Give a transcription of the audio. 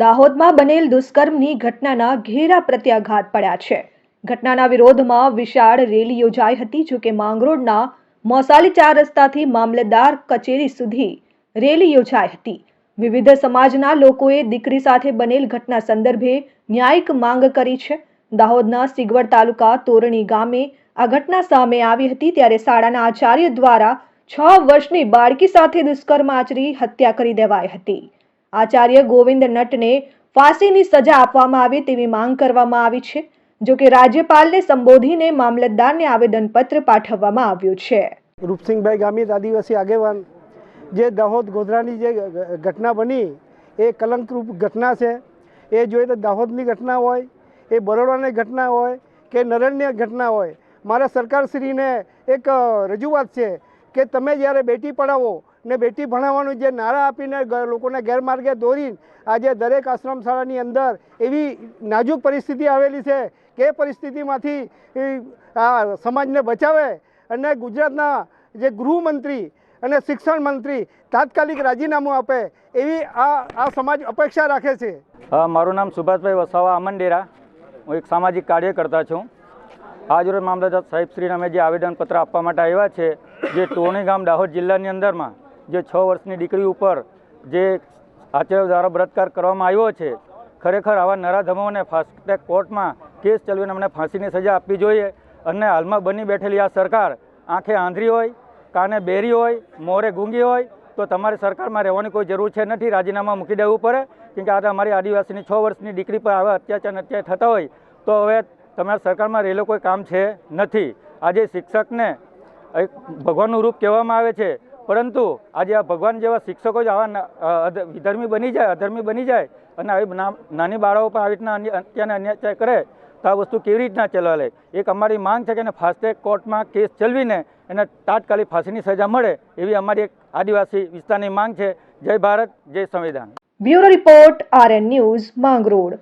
દાહોદમાં બનેલ દુષ્કર્મની ઘટનાના ઘેરા પ્રત્યાઘાત પડ્યા છે. ઘટનાના વિરોધમાં વિશાળ રેલી યોજાઈ હતી જોકે માંગરોળના મોસાલી ચાર રસ્તાથી મામલતદાર કચેરી સુધી રેલી યોજાઈ હતી. વિવિધ સમાજના લોકોએ દીકરી સાથે બનેલ ઘટના સંદર્ભે ન્યાયિક માંગ કરી છે. દાહોદના સિગવડ તાલુકા તોરણી ગામે આ ઘટના સામે આવી હતી, ત્યારે શાળાના આચાર્ય દ્વારા છ વર્ષની બાળકી સાથે દુષ્કર્મ આચરી હત્યા કરી દેવાઈ હતી. આચાર્ય ગોવિંદ નટને ફાંસીની સજા આપવામાં આવે તેવી માંગ કરવામાં આવી છે, જો કે રાજ્યપાલને સંબોધીને મામલતદારને આવેદનપત્ર પાઠવવામાં આવ્યું છે. રૂપસિંહભાઈ ગામિત આદિવાસી આગેવાન, જે દાહોદ ગોધરાની જે ઘટના બની, એ કલંકરૂપ ઘટના છે. એ જોઈએ તો દાહોદની ઘટના હોય, એ બરોડાની ઘટના હોય કે નરણની ઘટના હોય, મારા સરકારશ્રીને એક રજૂઆત છે કે તમે જ્યારે બેટી પઢાવો ને બેટી ભણાવવાનું જે નારા આપીને લોકોને ગેરમાર્ગે દોરીને આજે દરેક આશ્રમ શાળાની અંદર એવી નાજુક પરિસ્થિતિ આવેલી છે કે પરિસ્થિતિમાંથી આ સમાજને બચાવે અને ગુજરાતના જે ગૃહમંત્રી અને શિક્ષણ મંત્રી તાત્કાલિક રાજીનામું આપે એવી આ આ સમાજ અપેક્ષા રાખે છે. મારું નામ સુભાષભાઈ વસાવા અમનડેરા હું એક સામાજિક કાર્યકર્તા છું. આજરોજ મામલતદાર સાહેબશ્રીને અમે જે આવેદનપત્ર આપવા માટે આવ્યા છે, જે ટોણી ગામ દાહોદ જિલ્લાની અંદરમાં જે છ વર્ષની દીકરી ઉપર જે આચાર્ય દ્વારા બળાત્કાર કરવામાં આવ્યો છે, ખરેખર આવા નરાધમોને ફાસ્ટ કોર્ટમાં કેસ ચલાવીને અમને ફાંસીની સજા આપવી જોઈએ અને હાલમાં બની બેઠેલી આ સરકાર આંખે આંધળી હોય, કાને બેરી હોય, મોરે ગૂંગી હોય, તો તમારી સરકારમાં રહેવાની કોઈ જરૂર છે નથી, રાજીનામા મૂકી દેવું પડે. કેમ કે આજે અમારી આદિવાસીની છ વર્ષની દીકરી પર આવા અત્યાચાર અત્યાચાર થતા હોય, તો હવે તમારા સરકારમાં રહેલો કોઈ કામ છે નથી. આજે શિક્ષકને ભગવાનનું રૂપ કહેવામાં આવે છે પરંતુ આજે આ ભગવાન જેવા શિક્ષકો જ આવા વિધર્મી બની જાય, અધર્મી બની જાય અને આવી નાની બાળાઓ પણ આવી રીતના અત્યારને અન્યાચાર કરે, તો આ વસ્તુ કેવી રીતના ચલાવે? એક અમારી માંગ છે કે એને ફાસ્ટ્રેક કોર્ટમાં કેસ ચલાવીને એને તાત્કાલિક ફાંસીની સજા મળે, એવી અમારી એક આદિવાસી વિસ્તારની માંગ છે. જય ભારત, જય સંવિધાન. Bureau report, RN news, Mangrol.